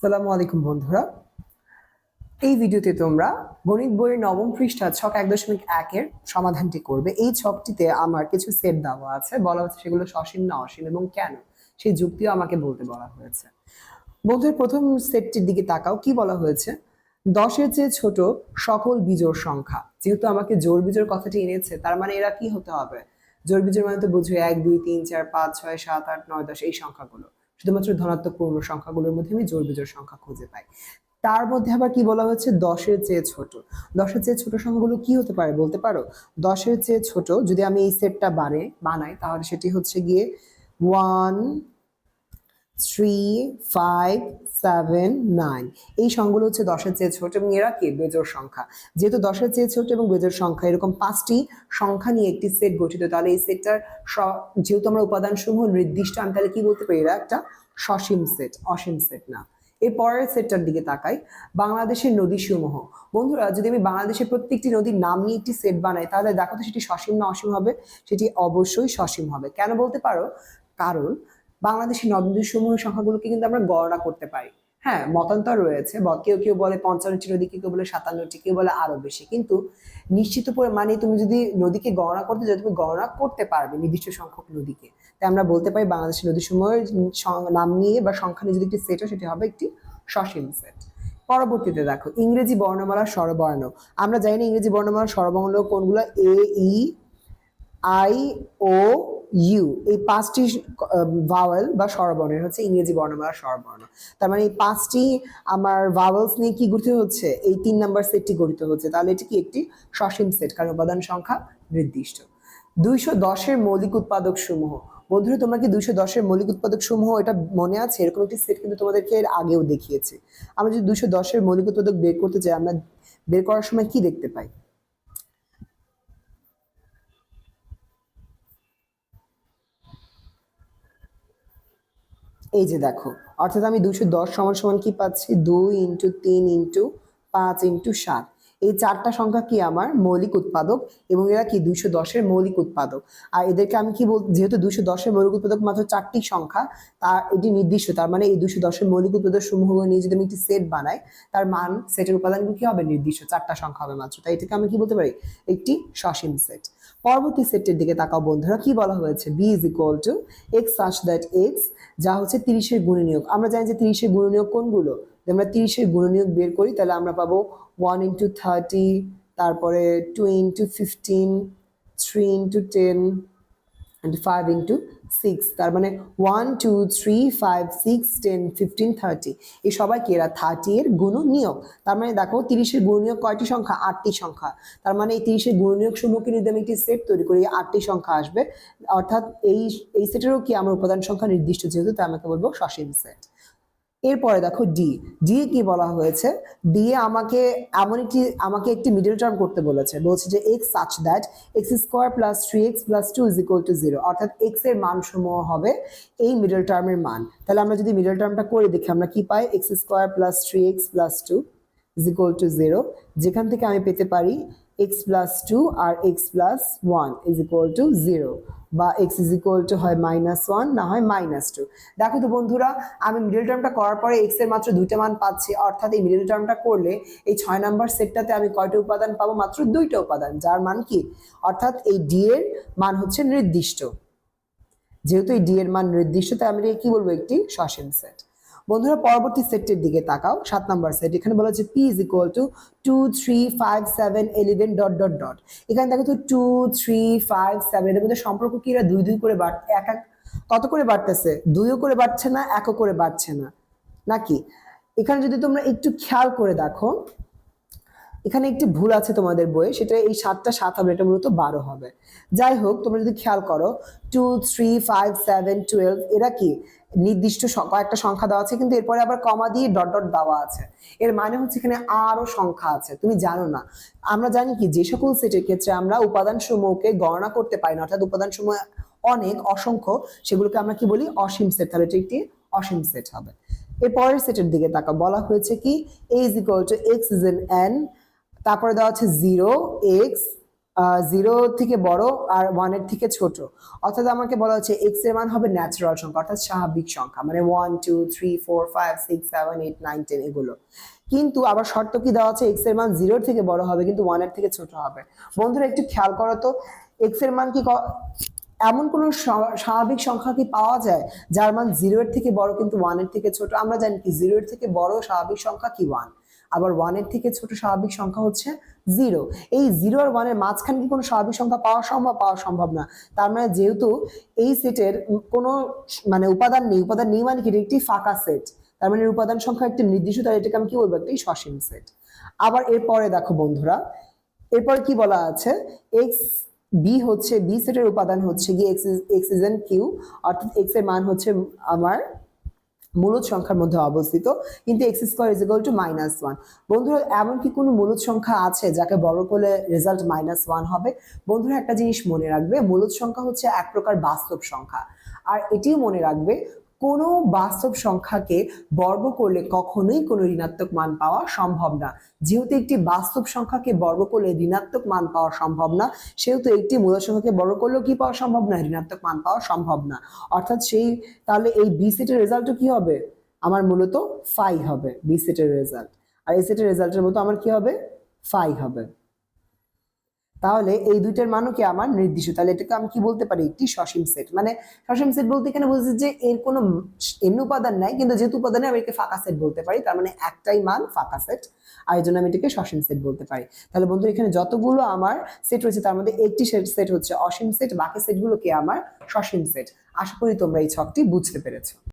সালামু আলাইকুম বন্ধুরা। এই ভিডিওতে তোমরা গণিত বইয়ের নবম পৃষ্ঠা ছক এক দশমিক একের সমাধানটি করবে। এই ছকটিতে আমার কিছু সেট দেওয়া আছে। বলা হচ্ছে সেগুলো সসীম না অসীম এবং কেন? সেই যুক্তিও আমাকে বলতে বলা হয়েছে। বন্ধুর, প্রথম সেটটির দিকে তাকাও। কি বলা হয়েছে? দশের চেয়ে ছোট সকল বিজোড় সংখ্যা। যেহেতু আমাকে জোর বিজোড় কথাটি এনেছে, তার মানে এরা কি হতে হবে? জোর বিজোড় মানে তো বুঝবে এক, দুই, তিন, চার, পাঁচ, ছয়, সাত, আট, নয়, দশ, এই সংখ্যাগুলো। শুধুমাত্র ধনাত্মক পূর্ণ সংখ্যাগুলোর মধ্যে আমি জোর বিজোর সংখ্যা খুঁজে পাই। তার মধ্যে আবার কি বলা হচ্ছে দশের চেয়ে ছোট। দশের চেয়ে ছোট সংখ্যাগুলো কি হতে পারে বলতে পারো? দশের চেয়ে ছোট যদি আমি এই সেটটা বারে বানাই, তাহলে সেটি হচ্ছে গিয়ে one three five seven nine এই সংখ্যাগুলো হচ্ছে দশের চেয়ে ছোট এবং এরা কি? বেজোর সংখ্যা। যেহেতু দশের চেয়ে ছোট এবং বেজোর সংখ্যা, এরকম পাঁচটি সংখ্যা নিয়ে একটি সেট গঠিত, তাহলে এই সেটটার যেহেতু আমরা উপাদান সমূহ নির্দিষ্ট, আমি তাহলে কি বলতে পারি? এরা একটা সসীম সেট অসীম সেট না। এর পরের সেটটার দিকে তাকাই, বাংলাদেশের নদী সমূহ বন্ধুরা, যদি আমি বাংলাদেশের প্রত্যেকটি নদীর নাম নিয়ে একটি সেট বানাই, তাহলে দেখো তো সেটি সসীম না অসীম হবে, সেটি অবশ্যই সসীম হবে। কেন বলতে পারো? কারণ বাংলাদেশের নদী সমূহের সংখ্যাগুলোকে কিন্তু আমরা গণনা করতে পারি। হ্যাঁ মতান্তর রয়েছে কেউ কেউ বলে পঞ্চান্নটি নদী, কেউ বলে সাতান্নটি, কেউ বলে আরও বেশি। কিন্তু নিশ্চিত মানে তুমি যদি নদীকে গণনা করতে যাও, তুমি গণনা করতে পারবে নির্দিষ্ট সংখ্যক নদীকে। তাই আমরা বলতে পারি বাংলাদেশের নদী সমূহের নাম নিয়ে বা সংখ্যা নিয়ে যদি একটি সেট হয়, সেটি হবে একটি সসীম সেট পরবর্তীতে দেখো, ইংরেজি বর্ণমালার স্বরবর্ণ। আমরা জানি না ইংরেজি বর্ণমালার স্বরবর্ণ কোনগুলো? A E I O U এই পাঁচটি ভাওয়েল বা স্বরবর্ণের, হচ্ছে ইংরেজি বর্ণমালার স্বরবর্ণ। তার মানে এই পাঁচটি আমার ভাওয়েলস নিয়ে কি গঠিত হচ্ছে? এই তিন নাম্বার সেটটি গঠিত হচ্ছে। তাহলে এটি কি একটি সসীম সেট কারণ উপাদান সংখ্যা নির্দিষ্ট। দুইশো দশের মৌলিক উৎপাদক সমূহ। বন্ধুরা, তোমরা কি দুইশো দশের মৌলিক উৎপাদক সমূহ, এটা মনে আছে? এরকম একটি সেট কিন্তু তোমাদেরকে এর আগেও দেখিয়েছে। আমরা যদি দুইশো দশের মৌলিক উৎপাদক বের করতে চাই আমরা বের করার সময় কি দেখতে পাই? এই যে দেখো, অর্থাৎ আমি দুশো দশ সমান সমান কি পাচ্ছি? দুই ইন্টু তিন ইন্টু পাঁচ ইন্টু সাত। এই চারটা সংখ্যা কি আমার? মৌলিক উৎপাদক এবং এরা কি দুইশো দশের মৌলিক উৎপাদক? আর এদেরকে আমি কি বল, যেহেতু দুইশো দশের মৌলিক উৎপাদক মাত্র চারটি সংখ্যা, তার এটি নির্দিষ্ট, তার মানে এই দুইশো দশের মৌলিক উৎপাদক সমূহ নিয়ে যদি আমি একটি সেট বানাই, তার মান, সেটের উপাদানগুলো কি হবে? নির্দিষ্ট, চারটা সংখ্যা হবে মাত্র। তাই এটাকে আমি কি বলতে পারি? একটি সসীম সেট। পরবর্তী সেটের দিকে তাকাও বন্ধুরা, কি বলা হয়েছে? B is equal to X such that X যা হচ্ছে তিরিশের গুণনীয়ক। আমরা জানি যে তিরিশের গুণনীয়ক কোনগুলো? আমরা তিরিশের গুণনীয়ক বের করি, তাহলে আমরা পাবো ওয়ান ইন্টু থার্টি তারপরে two into fifteen three into ten and five into six তার মানে one two three five six ten fifteen thirty এই সবাইকে এরা থার্টি এর গুণনীয়ক? তার মানে দেখো তিরিশের গুণনীয়ক কয়টি সংখ্যা? আটটি সংখ্যা। তার মানে এই তিরিশের গুণনীয়ক সমূহকে যদি আমি একটি সেট তৈরি করি আটটি সংখ্যা আসবে। অর্থাৎ এই এই সেটেরও কি আমার উপাদান সংখ্যা নির্দিষ্ট যেহেতু, তাই আমাকে বলব সসীম সেট এরপরে দেখো ডি ডি কি বলা হয়েছে? ডি আমাকে এমন একটি, আমাকে একটি মিডল টার্ম করতে বলেছে। বলছে যে X such that X square plus three X plus two is equal to zero অর্থাৎ এক্সের মান সমূহ হবে এই মিডল টার্মের মান। তাহলে আমরা যদি মিডল টার্মটা করে দেখি, আমরা কি পাই? X square plus three X plus two is equal to zero যেখান থেকে আমি পেতে পারি x plus two R X plus one is equal to zero বা এক্স ইজ ইকুয়াল টু হয় মাইনাস ওয়ান না হয় মাইনাস টু দেখো তো বন্ধুরা, আমি মিডল টার্মটা করার পরে এক্সের মাত্র দুইটা মান পাচ্ছি। অর্থাৎ এই মিডল টার্মটা করলে এই ছয় নাম্বার সেটটাতে আমি কয়টা উপাদান পাবো? মাত্র দুইটা উপাদান। যার মান কি? অর্থাৎ এই ডি এর মান হচ্ছে নির্দিষ্ট। যেহেতু এই ডি এর মান নির্দিষ্ট, তাই আমি কি বলব? একটি সসীম সেট বন্ধুরা, পরবর্তী সেটের দিকে তাকাও। সাত নাম্বার সেট এখানে বলা হচ্ছে P is equal to two three five seven eleven dot dot dot এখানে দেখো তো টু থ্রি ফাইভ সেভেন এর মধ্যে সম্পর্ক কি এরা দুই দুই করে বাড়, এক এক, কত করে বাড়তেছে? দুইও করে বাড়ছে না, একও করে বাড়ছে না। নাকি? এখানে যদি তোমরা একটু খেয়াল করে দেখো এখানে একটি ভুল আছে তোমাদের বইয়ে, সেটা এই সাতটা সাত হবে, এটা মূলত বারো হবে। যাই হোক, তোমরা যদি খেয়াল করো two three five seven twelve এরা কি? নির্দিষ্ট কয়েকটা সংখ্যা দেওয়া আছে, কিন্তু এরপরে আবার কমা দিয়ে ডট ডট দেওয়া আছে। এর মানে হচ্ছে এখানে আরও সংখ্যা আছে, তুমি জানো না। আমরা জানি কি, যে সকল সেটের ক্ষেত্রে আমরা উপাদান সমূহকে গণনা করতে পারি না, অর্থাৎ উপাদান সমূহ অনেক, অসংখ্য, সেগুলোকে আমরা কি বলি? অসীম সেট তাহলে এটি একটি অসীম সেট হবে। এরপরের সেটের দিকে তাকা বলা হয়েছে কি? A is equal to X is N N তারপরে দেওয়া আছে জিরো এক্স জিরো থেকে বড় আর ওয়ানের থেকে ছোট। অর্থাৎ আমাকে বলা হচ্ছে এক্সের মান হবে ন্যাচারাল সংখ্যা, অর্থাৎ স্বাভাবিক সংখ্যা। মানে one two three four five six seven eight nine ten এগুলো। কিন্তু আবার শর্ত কি দেওয়া আছে এক্সের মান জিরোর থেকে বড় হবে, কিন্তু ওয়ানের থেকে ছোট হবে। বন্ধুরা, একটু খেয়াল করো তো এক্সের মান কি ক- এমন কোন স্বাভাবিক সংখ্যা কি পাওয়া যায়, যার মান জিরো এর থেকে বড় কিন্তু ওয়ানের থেকে ছোট? আমরা জানি কি জিরো এর থেকে বড় স্বাভাবিক সংখ্যা কি ওয়ান আবার ওয়ানের থেকে ছোট স্বাভাবিক সংখ্যা হচ্ছে জিরো এই জিরো আর ওয়ানের মাঝখানে কি কোনো স্বাভাবিক সংখ্যা পাওয়া সম্ভব? পাওয়া সম্ভব না। তার মানে যেহেতু এই সেটের কোনো মানে উপাদান নেই উপাদান নেই মানে কি? একটি ফাঁকা সেট তার মানে উপাদান সংখ্যা একটি নির্দিষ্ট, তাহলে এটাকে আমি কি বলব? একটি সসীম সেট আবার এরপরে দেখো বন্ধুরা এরপরে কি বলা আছে? এক্স বি হচ্ছে বি সেটের উপাদান হচ্ছে গিয়ে X X is N Q অর্থাৎ এক্সের মান হচ্ছে আমার মূলত সংখ্যার মধ্যে অবস্থিত, কিন্তু X square is equal to minus one বন্ধুরা, এমন কি কোনো মূলত সংখ্যা আছে যাকে বড় করলে রেজাল্ট মাইনাস ওয়ান হবে? বন্ধুরা, একটা জিনিস মনে রাখবে, মূলত সংখ্যা হচ্ছে এক প্রকার বাস্তব সংখ্যা। আর এটিও মনে রাখবে কোনো বাস্তব সংখ্যাকে বর্গ করলে কখনোই কোনো ঋণাত্মক মান পাওয়া সম্ভব না। যেহেতু একটি বাস্তব সংখ্যাকে বর্গ করলে ঋণাত্মক মান পাওয়া সম্ভব না, সেহেতু একটি মূল সংখ্যাকে বর্গ করলেও কি পাওয়া সম্ভব না, ঋণাত্মক মান পাওয়া সম্ভব না। অর্থাৎ সেই, তাহলে এই বি সেটের রেজাল্টও কি হবে? আমার মূলত ফাই হবে বি সেটের রেজাল্ট আর এই সেটের রেজাল্টের মতো আমার কি হবে? ফাই হবে। তাহলে এই দুইটার মানও কি আমার নির্দিষ্ট? তাহলে এটাকে আমি কি বলতে পারি? একটি সসীম সেট। মানে সসীম সেট বলতে এখানে বলছি যে এর কোনো এমনি উপাদান নাই, কিন্তু যেহেতু উপাদানে আমি একে ফাঁকা সেট বলতে পারি, তার মানে একটাই মান ফাঁকা সেট। আর এই জন্য আমি এটাকে সসীম সেট বলতে পারি। তাহলে বন্ধু এখানে যতগুলো আমার সেট রয়েছে, তার মধ্যে একটি সেট হচ্ছে অসীম সেট, বাকি সেটগুলো কি আমার সসীম সেট? আশা করি তোমরা এই ছকটি বুঝতে পেরেছ।